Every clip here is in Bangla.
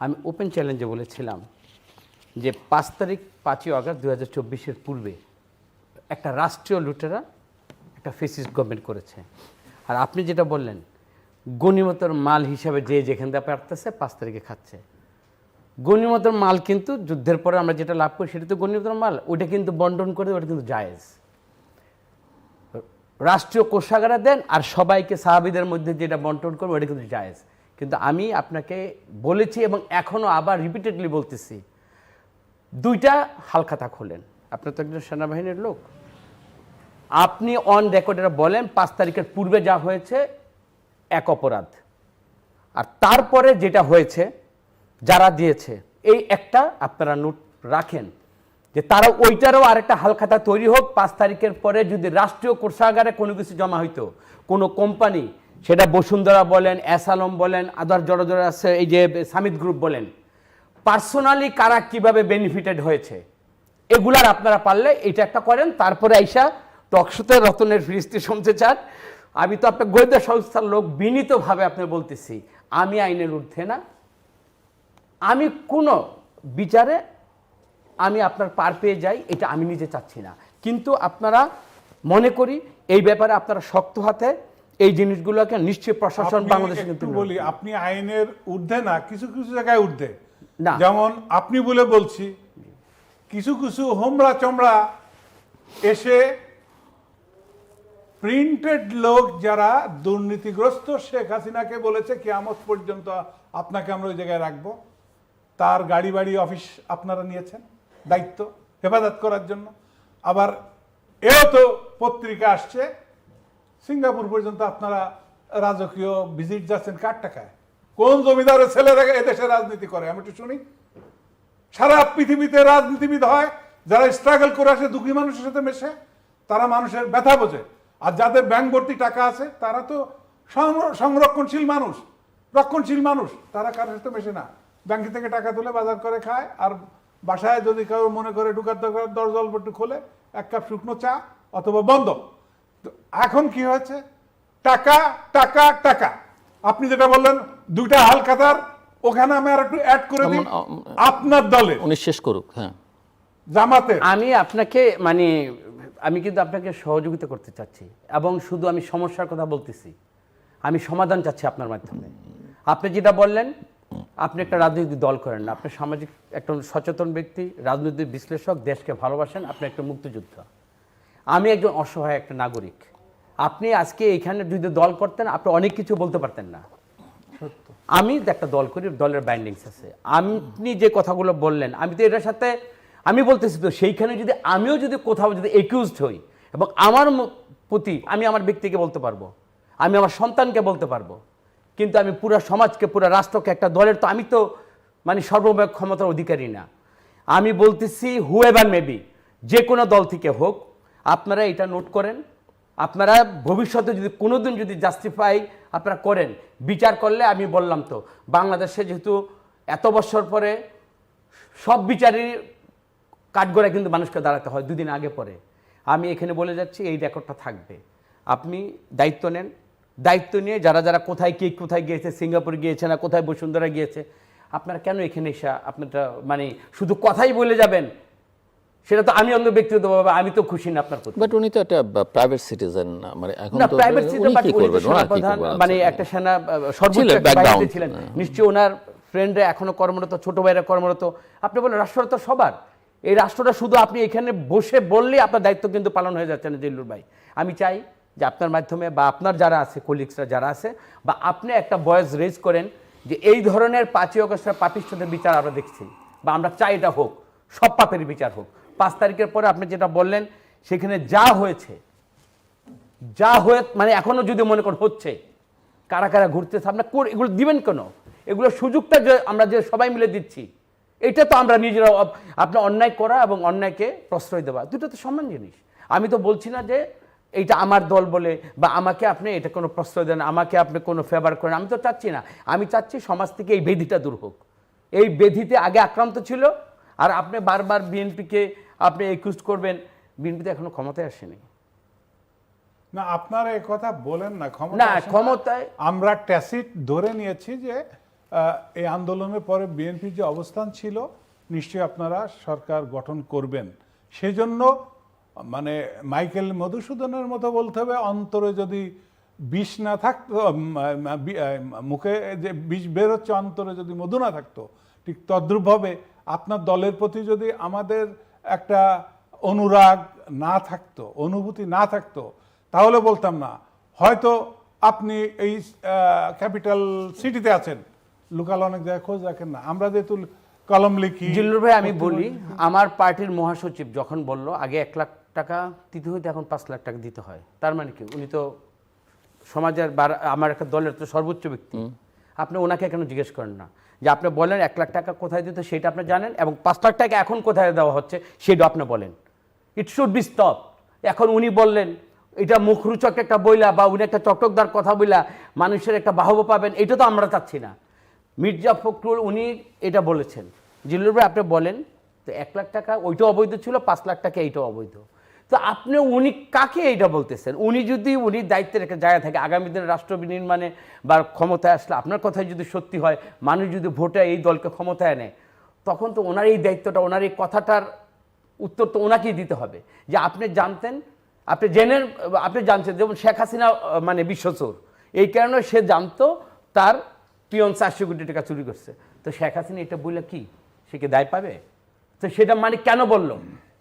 আমি ওপেন চ্যালেঞ্জে বলেছিলাম যে পাঁচ তারিখ পাঁচই আগস্ট দু হাজার চব্বিশের পূর্বে একটা রাষ্ট্রীয় লুটেরা একটা ফেসিস্ট গভর্নমেন্ট করেছে। আর আপনি যেটা বললেন, গণিমতর মাল হিসাবে যে যেখান থেকে পারতেছে পাঁচ তারিখে খাচ্ছে। গণিমতর মাল কিন্তু যুদ্ধের পরে আমরা যেটা লাভ করি সেটা তো গণিমতর মাল ওটা কিন্তু বন্টন করে ওটা কিন্তু জায়েজ। রাষ্ট্রীয় কোষাগারে দেন আর সবাইকে সাহাবিদের মধ্যে যেটা বন্টন করবে ওটা কিন্তু জায়েজ। কিন্তু আমি আপনাকে বলেছি এবং এখনও আবার রিপিটেডলি বলতেছি, দুইটা হালখাতা খোলেন। আপনি তো একজন সেনাবাহিনীর লোক। আপনি অন রেকর্ডের বলেন পাঁচ তারিখের পূর্বে যা হয়েছে, এক অপরাধ। আর তারপরে যেটা হয়েছে, যারা দিয়েছে, এই একটা আপনারা নোট রাখেন যে তারা ওইটারও আরেকটা হালখাতা তৈরি হোক, পাঁচ তারিখের পরে যদি রাষ্ট্রীয় কোষাগারে কোনো কিছু জমা হইতো, কোনো কোম্পানি সেটা বসুন্ধরা বলেন অ্যাসালম বলেন, আদার জড় জড় আছে, এই যে সামিত গ্রুপ বলেন। পার্সোনালি কারা কীভাবে বেনিফিটেড হয়েছে? এগুলার আপনারা পারলে এটা একটা করেন, তারপরে আইসা টকশোতে রতনের ফিরিস্তি শুনতে চান। আমি তো আপনার গোয়েন্দা সংস্থার লোক, বিনীতভাবে আপনি বলতেছি, আমি আইনের ঊর্ধ্বে না। আমি কোনো বিচারে আমি আপনার পার পেয়ে যাই, এটা আমি নিজে চাচ্ছি না। কিন্তু আপনারা মনে করি, এই ব্যাপারে আপনারা শক্ত হাতে এই জিনিসগুলোকে নিশ্চয়ই প্রশাসন বাংলাদেশে কিন্তু বলি আপনি আইনের ঊর্ধ্বে না কিছু কিছু জায়গায় ঊর্ধ্বে। না। যেমন আপনি বলে বলছি কিছু কিছু হোমরা চমড়া এসে প্রিন্টেড লোক যারা দুর্নীতিগ্রস্ত শেখ হাসিনাকে বলেছে কিয়ামত পর্যন্ত আপনাকে আমরা ওই জায়গায় রাখব। তার গাড়ি বাড়ি অফিস আপনারা নিয়েছেন দায়িত্ব হেফাজত করার জন্য। আবার এও তো পত্রিকা আসছে সিঙ্গাপুর পর্যন্ত আপনারা রাজকীয় ভিজিট যাচ্ছেন কার টাকায়? কোন জমিদারের ছেলেরা এদেশে রাজনীতি করে? আমি একটু শুনি। সারা পৃথিবীতে রাজনীতিবিদ হয়, যারা স্ট্রাগল করে আসে, দুঃখী মানুষের সাথে মেশে, তারা মানুষের ব্যথা বোঝে। আর যাদের ব্যাংক ভর্তি টাকা আছে, তারা তো সংর- সংরক্ষণশীল মানুষ, রক্ষণশীল মানুষ, তারা কারোর সাথে মেশে না। ব্যাংক থেকে টাকা তুলে বাজার করে খায়, আর বাসায় যদি কেউ মনে করে ঢুকার দরকার অল্প একটু খোলে, এক কাপ শুকনো চা, অথবা বন্ধ তো এখন কি হয়েছে? টাকা টাকা টাকা। আপনি যেটা বললেন দুইটা হালখাতার ওখানে আমি আর একটু অ্যাড করে দিই। আপনার দলে। উনি শেষ করুক হ্যাঁ। জামাতে আমি আপনাকে মানে আমি কিন্তু আপনাকে সহযোগিতা করতে চাচ্ছি। এবং শুধু আমি সমস্যার কথা বলতেছি। আমি সমাধান চাচ্ছি আপনার মাধ্যমে। আপনি যেটা বললেন আপনি একটা রাজনৈতিক দল করেন না। আপনি সামাজিক একটা সচেতন ব্যক্তি রাজনৈতিক বিশ্লেষক দেশকে ভালোবাসেন আপনি একটা মুক্তিযোদ্ধা। আমি একজন অসহায় একটা নাগরিক। আপনি আজকে এখানে যদি দল করতেন আপনি অনেক কিছু বলতে পারতেন না। আমি একটা দল করি দলের বাইন্ডিংস আছে। আপনি যে কথাগুলো বললেন আমি তো এটার সাথে আমি বলতেছি তো সেইখানে যদি আমিও যদি কোথাও যদি একিউজড হই এবং আমার প্রতি আমি আমার ব্যক্তিকে বলতে পারব আমি আমার সন্তানকে বলতে পারব কিন্তু আমি পুরো সমাজকে পুরো রাষ্ট্রকে একটা দলের তো আমি তো মানে সর্বময় ক্ষমতার অধিকারী না। আমি বলতেছি হু এভার মেবি যে কোনো দল থেকে হোক আপনারা এটা নোট করেন। আপনারা ভবিষ্যতে যদি কোনোদিন যদি জাস্টিফাই আপনারা করেন, বিচার করলে আমি বললাম তো, বাংলাদেশে যেহেতু এত বছর পরে সব বিচারই কাঠগড়ায় কিন্তু মানুষকে দাঁড়াতে হয়, দুদিন আগে পরে। আমি এখানে বলে যাচ্ছি, এই রেকর্ডটা থাকবে। আপনি দায়িত্ব নেন। দায়িত্ব নিয়ে যারা যারা কোথায় কে কোথায় গিয়েছে, সিঙ্গাপুর গিয়েছে না কোথায় বসুন্ধরা গিয়েছে, আপনারা কেন এখানে এসে আপনারটা মানে শুধু কথাই বলে যাবেন? সেটা তো আমি অন্য ব্যক্তিগতভাবে আমি তো খুশি না আপনার প্রতি। বাট উনি তো একটা প্রাইভেট সিটিজেন মানে এখন তো প্রাইভেট উনি কি করবেন? প্রধান মানে একটা সেনা সর্বোচ্চ বাহিনীতে ছিলেন। হ্যাঁ। নিশ্চয়ই ওনার ফ্রেন্ডরা এখনও কর্মরত ছোট ভাইরা কর্মরত। আপনি বলেন রাষ্ট্রটা তো সবার। এই রাষ্ট্রটা শুধু আপনি এখানে বসে বললেই আপনার দায়িত্ব কিন্তু পালন হয়ে যাচ্ছে না জিল্লুর ভাই। আমি চাই যে আপনার মাধ্যমে বা আপনার যারা আছে কলিগসরা যারা আছে বা আপনি একটা বয়স রেজ করেন যে এই ধরনের পাঁচই অগস্টের পাপিষ্ঠদের বিচার আমরা দেখছি। বা আমরা চাই এটা হোক সব পাপের বিচার হোক। পাঁচ তারিখের পরে আপনি যেটা বললেন, সেখানে যা হয়েছে, যা হয়ে মানে এখনও যদি মনে করেন হচ্ছে, কারা কারা ঘুরতেছে আপনার এগুলো দিবেন কেন? এগুলো সুযোগটা যে আমরা যে সবাই মিলে দিচ্ছি, এটা তো আমরা নিজেরা আপনার অন্যায় করা এবং অন্যায়কে প্রশ্রয় দেওয়া, দুটো তো সমান জিনিস। আমি তো বলছি না যে এইটা আমার দল বলে বা আমাকে আপনি এটা কোনো প্রশ্রয় দেন, আমাকে আপনি কোনো ফেভার করেন, আমি তো চাচ্ছি না। আমি চাচ্ছি সমাজ থেকে এই বেধিটা দূর হোক। এই বেধিতে আগে আক্রান্ত ছিল, আর আপনি বারবার বিএনপিকে আপনি একুজ করবেন বিএনপিতে এখনও ক্ষমতায় আসেনি। না আপনারা এই কথা বলেন না ক্ষমতা না, ক্ষমতায়- আমরা ট্যাসিট ধরে নিয়েছি যে এই আন্দোলনের পরে বিএনপির যে অবস্থান ছিল নিশ্চয়ই আপনারা সরকার গঠন করবেন। সেজন্য মানে মাইকেল মধুসূদনের মতো বলতে হবে অন্তরে যদি বিষ না থাকতো মুখে যে বিষ বের হচ্ছে অন্তরে যদি মধু না থাকতো ঠিক তদ্রুপভাবে আপনার দলের প্রতি যদি আমাদের একটা অনুরাগ না থাকতো অনুভূতি না থাকতো তাহলে বলতাম না। হয়তো আপনি এই ক্যাপিটাল সিটিতে আছেন লোকাল অনেক জায়গায় খোঁজ রাখেন না। আমরা যেহেতু কলম লিখি জিল্লুর ভাই আমি বলি আমার পার্টির মহাসচিব যখন বলল আগে এক লাখ টাকা দিতে হইতে এখন পাঁচ লাখ টাকা দিতে হয়। তার মানে কি? উনি তো সমাজের বা আমার একটা দলের তো সর্বোচ্চ ব্যক্তি। আপনি ওনাকে কেন জিজ্ঞেস করেন না? যে আপনি বলেন এক লাখ টাকা কোথায় দিতে সেটা আপনি জানেন এবং পাঁচ লাখ টাকা এখন কোথায় দেওয়া হচ্ছে সেটা আপনি বলেন। ইট শুড বি স্টপ এখন উনি বললেন, এটা মুখরুচক একটা বইলা বা উনি একটা চটকদার কথা বইলা মানুষের একটা বাহব পাবেন, এটা তো আমরা চাচ্ছি না। মির্জা ফখরুল উনি এটা বলেছেন। জিল্লুর ভাই, আপনি বলেন, তো এক লাখ টাকা ওইটা অবৈধ ছিল, পাঁচ লাখ টাকা এইটা অবৈধ। তো আপনি উনি কাকে এইটা বলতেছেন? উনি যদি উনি দায়িত্বের একটা জায়গা থাকে, আগামী দিনে রাষ্ট্র নির্মাণে বা ক্ষমতায় আসলে আপনার কথাই যদি সত্যি হয়, মানুষ যদি ভোটে এই দলকে ক্ষমতায় নেয় তখন তো ওনার এই দায়িত্বটা, ওনার এই কথাটার উত্তর তো ওনাকেই দিতে হবে। যে আপনি জানতেন, আপনি জেনে, আপনি জানছেন, যেমন শেখ হাসিনা মানে বিশ্বচোর, এই কারণে সে জানতো তার পিয়ন চারশো কোটি টাকা চুরি করছে। তো শেখ হাসিনা এটা বললে কি? সে কি দায় পাবে? তো সেটা মানে কেন বলল?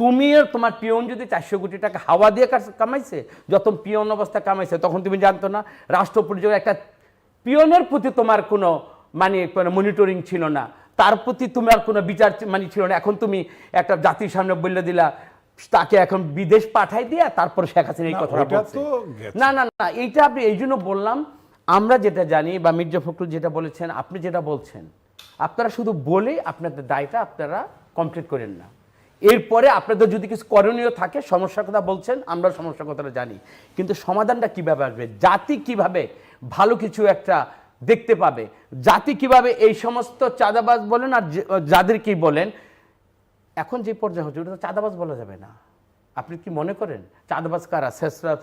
তুমি আর তোমার পিয়ন যদি চারশো কোটি টাকা হাওয়া দিয়ে কামাইছে যত পিয়ন অবস্থা কামাইছে তখন তুমি জানতো না রাষ্ট্র পরিচয় একটা পিয়নের প্রতি তোমার কোনো মানে কোনো মনিটরিং ছিল না। তার প্রতি তোমার কোনো বিচার মানে ছিল না। এখন তুমি একটা জাতির সামনে বললে দিলা তাকে এখন বিদেশ পাঠাই দিয়া তারপর শেখ হাসিনা এই কথাটা বলছে। না না না এইটা আপনি এই জন্য বললাম আমরা যেটা জানি বা মির্জা ফখরুল যেটা বলেছেন আপনি যেটা বলছেন আপনারা শুধু বলে আপনাদের দায়টা আপনারা কমপ্লিট করেন না। এরপরে আপনাদের যদি কিছু করণীয় থাকে, সমস্যার কথা বলছেন আমরা সমস্যার কথাটা জানি। কিন্তু সমাধানটা কীভাবে আসবে? জাতি কীভাবে ভালো কিছু একটা দেখতে পাবে? জাতি কীভাবে এই সমস্ত চাঁদাবাজ বলেন আর যে- যাদের কি বলেন, এখন যে পর্যায়ে হচ্ছে, ওটা তো চাঁদাবাজ বলা যাবে না। আপনি কি মনে করেন? চাঁদাবাজ কারা? শেষরা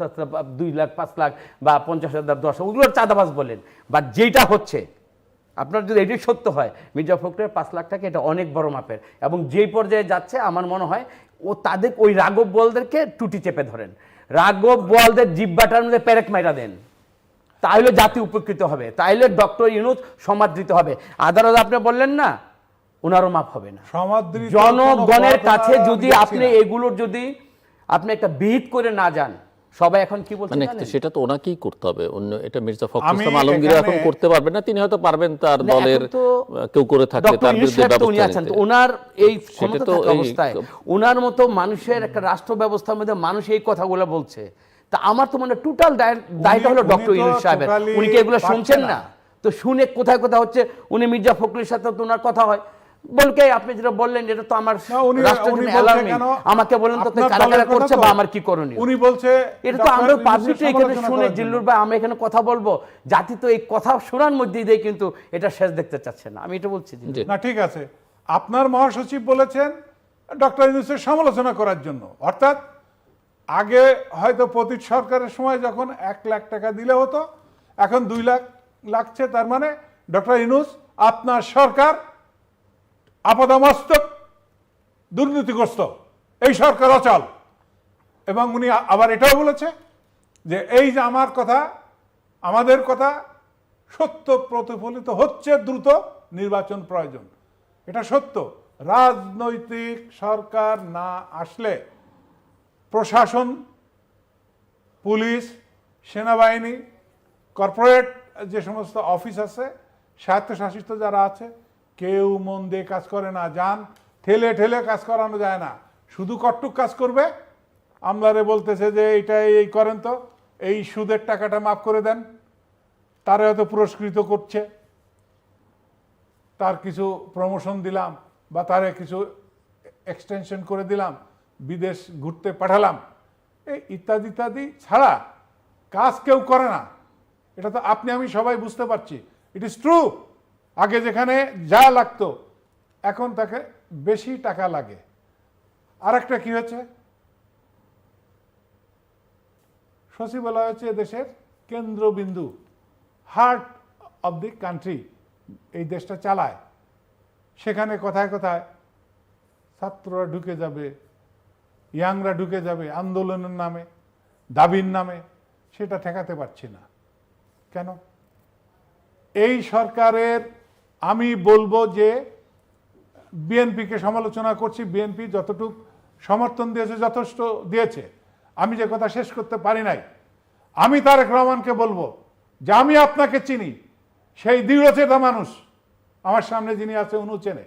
দুই লাখ, পাঁচ লাখ বা পঞ্চাশ হাজার, দশ ওগুলোর চাঁদাবাজ বলেন। বা যেটা হচ্ছে আপনার যদি এটাই সত্য হয় মির্জা ফখরুলের পাঁচ লাখ টাকা এটা অনেক বড় মাপের এবং যেই পর্যায়ে যাচ্ছে আমার মনে হয় ও তাদের ওই রাঘব বলদেরকে টুটি চেপে ধরেন। রাঘব বলদের জিব্বাটার মধ্যে প্যারেক মাইরা দেন। তাহলে জাতি উপকৃত হবে তাইলে ডক্টর ইউনুস সমাদৃত হবে। আদালত আপনি বললেন না ওনারও মাপ হবে না। জনগণের কাছে যদি আপনি এগুলোর যদি আপনি একটা বিহিত করে না যান সবাই এখন কি বলছে মানে সেটা তো ওনাকেই করতে হবে। অন্য এটা মির্জা ফখরুল ইসলাম আলমগীর এখন করতে পারবেন না। তিনি হয়তো পারবেন তার দলের কেউ করে থাকলে তার বিরুদ্ধে তো উনি আছেন তো ওনার এই ক্ষমতা থাকা অবস্থায় ওনার মতো মানুষের একটা রাষ্ট্র ব্যবস্থার মধ্যে মানুষ এই কথাগুলো বলছে। তা আমার তো মনে টোটাল দায়টা হলো ডক্টর ইউনুস সাহেবের। উনি কি এগুলো শুনছেন না। না? তো শুনে কোথায় কোথায় হচ্ছে উনি মির্জা ফখরুলের সাথে তো ওনার কথা হয়। বলকে আপনি যেটা বললেন এটা তো আমার? আমাকে বলেন তো আপনার কারা কারা করছে বা আমার কি করণীয়? উনি বলছে এটা তো ডক্টর আমরা ইউনূসের এখানে সমালোচনা শুনে করার জন্য। জিল্লুর ভাই আমরা এখানে কথা বলব। জাতি তো এই কথা শোনার মধ্যে দিয়ে কিন্তু এটা শেষ দেখতে চাচ্ছে না। আমি এটা বলছি না ঠিক আছে। আপনার মহাসচিব বলেছেন ডক্টর ইউনুসের সমালোচনা করার জন্য। অর্থাৎ আগে হয়তো পতীত সরকারের সময় যখন এক লাখ টাকা দিলে হতো এখন দুই লাখ লাগছে তার মানে ডক্টর ইউনুস আপনার সরকার আপাদমস্তক, দুর্নীতিগ্রস্ত, এই সরকার অচল। এবং উনি আবার এটাও বলেছে যে এই যে আমার কথা, আমাদের কথা সত্য প্রতিফলিত হচ্ছে দ্রুত নির্বাচন প্রয়োজন। এটা সত্য। রাজনৈতিক সরকার না আসলে প্রশাসন, পুলিশ, সেনাবাহিনী, কর্পোরেট যে সমস্ত অফিস আছে, স্বায়ত্তশাসিত যারা আছে কেউ মন দিয়ে কাজ করে না, যান, ঠেলে ঠেলে কাজ করানো যায় না। শুধু কট্টুক কাজ করবে। আমলারে বলতেছে যে এইটা এই করেন তো, এই সুদের টাকাটা মাফ করে দেন। তারা হয়তো পুরস্কৃত করছে। তার কিছু প্রমোশন দিলাম বা তারে কিছু এক্সটেনশন করে দিলাম, বিদেশ ঘুরতে পাঠালাম। এই ইত্যাদি ইত্যাদি ছাড়া কাজ কেউ করে না। এটা তো আপনি, আমি সবাই বুঝতে পারছি। ইট ইজ ট্রু আগে যেখানে যা লাগতো, এখন তাকে বেশি টাকা লাগে। আর একটা কি হচ্ছে সচিবালয় হচ্ছে দেশের কেন্দ্রবিন্দু হার্ট অব দি কান্ট্রি এই দেশটা চালায়। সেখানে কথায় কথায় ছাত্ররা ঢুকে যাবে ইয়াংরা ঢুকে যাবে আন্দোলনের নামে, দাবির নামে, সেটা ঠেকাতে পারছি না। কেন? এই সরকারের আমি বলব যে বিএনপিকে সমালোচনা করছি, বিএনপি যতটুকু সমর্থন দিয়েছে যথেষ্ট দিয়েছে। আমি যে কথা শেষ করতে পারি নাই। আমি তারেক রহমানকে বলব যে আমি আপনাকে চিনি, সেই দৃঢ়চেতা মানুষ। আমার সামনে যিনি আছে উনি চেনে।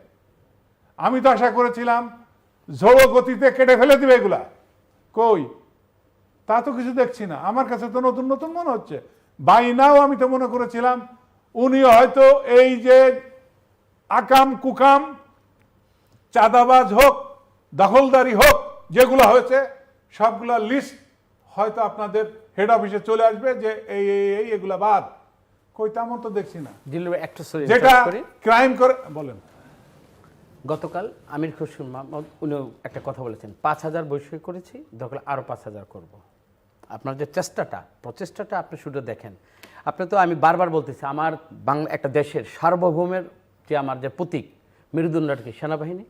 আমি তো আশা করেছিলাম ঝোড়ো গতিতে কেটে ফেলে দিবে এগুলা। কই? তা তো কিছু দেখছি না। আমার কাছে তো নতুন নতুন মনে হচ্ছে। বাই নাও আমি তো মনে করেছিলাম উনি হয়তো এই যে আকাম কুকাম চাঁদাবাজ হোক দখলদারি হোক যেগুলো হয়েছে সবগুলা লিস্ট হয়তো আপনাদের হেড অফিসে চলে আসবে যে এই এই এগুলা বাদ। কই তেমন তো দেখছি না। যেটা ক্রাইম করে বলেন। গতকাল আমির খসরু মাহমুদ উনি একটা কথা বলেছেন পাঁচ হাজার বৈষয়িক করেছি দরকার আরও পাঁচ হাজার করব। আপনার যে চেষ্টাটা প্রচেষ্টাটা আপনি শুধু দেখেন। আপনি তো আমি বারবার বলতেছি আমার বাংলা একটা দেশের সার্বভৌমের যে আমার যে প্রতীক মেরুদণ্ডটা কি সেনাবাহিনী?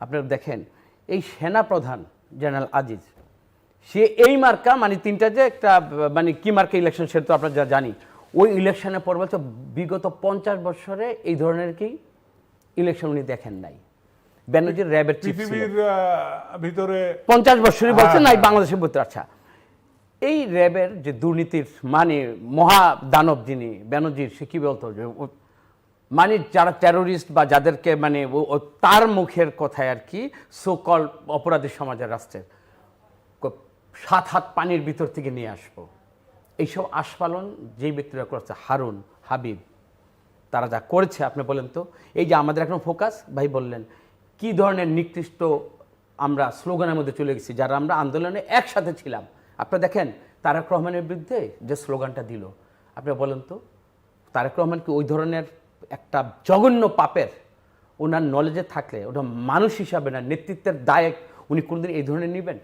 আপনারা দেখেন এই সেনা প্রধান জেনারেল আজিজ সে এই মার্কা মানে তিনটা যে একটা মানে কি মার্কা ইলেকশন সেটা তো আপনারা যা জানি। ওই ইলেকশনের পর বলছে বিগত পঞ্চাশ বছরে এই ধরনের কি ইলেকশন উনি দেখেন নাই। ব্যানার্জির র্যাবের পৃথিবীর ভিতরে পঞ্চাশ বছরই বলছে হ্যাঁ, নাই হ্যাঁ। বাংলাদেশের ভিতরে আচ্ছা। এই র্যাবের যে দুর্নীতির মানে মহা দানব যিনি ব্যানার্জির সে কি বলতো? যে মানে যারা টেরোরিস্ট বা যাদেরকে মানে তার মুখের কথায় আর কি সোকল অপরাধী সমাজের রাষ্ট্রের সাত হাত পানির ভিতর থেকে নিয়ে আসব। এইসব আস্ফালন যেই ব্যক্তিরা করছে, হারুন, হাবিব, তারা যা করেছে, আপনি বলেন তো, এই যে আমাদের এখন ফোকাস, ভাই বললেন, কি ধরনের নিকৃষ্ট আমরা স্লোগানের মধ্যে চলে গেছি, যারা আমরা আন্দোলনে একসাথে ছিলাম আপনি দেখেন, তারেক রহমানের বিরুদ্ধে যে স্লোগানটা দিল আপনি বলেন তো, তারেক রহমান কি ওই ধরনের একটা জঘন্য পাপের ওনার নলেজে থাকলে, ওটা মানুষ হিসাবে না, নেতৃত্বের দায় উনি কোনদিন এই ধরনের নেবেন?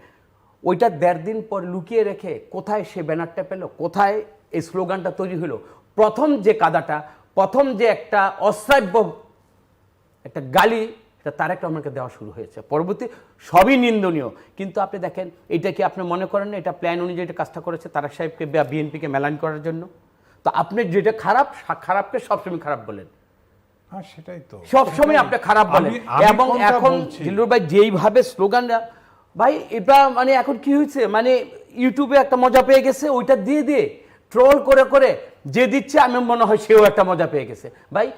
ওইটা দেড় দিন পর লুকিয়ে রেখে কোথায় সে ব্যানারটা পেল, কোথায় এই স্লোগানটা তৈরি হলো? প্রথম যে কাদাটা, প্রথম যে একটা অশ্রাব্য একটা গালি এটা তারেক রহমানকে দেওয়া শুরু হয়েছে। পরবর্তী সবই নিন্দনীয়। কিন্তু আপনি দেখেন এটা কি আপনি মনে করেন না এটা প্ল্যান অনুযায়ী এটা কাজটা করেছে তারেক সাহেবকে বা বিএনপিকে মেলান করার জন্য? তো আপনি যেটা খারাপ খারাপকে সবসময় খারাপ বলেন। হ্যাঁ সেটাই তো। সবসময় আপনি খারাপ বলেন। এবং এখন? জিল্লুর ভাই যেইভাবে স্লোগানটা ভাই এটা মানে এখন কি হয়েছে? মানে ইউটিউবে একটা মজা পেয়ে গেছে ওইটা দিয়ে দিয়ে ট্রোল করে করে যে দিচ্ছে আমি মনে হয় সেও একটা মজা পেয়ে গেছে। ভাই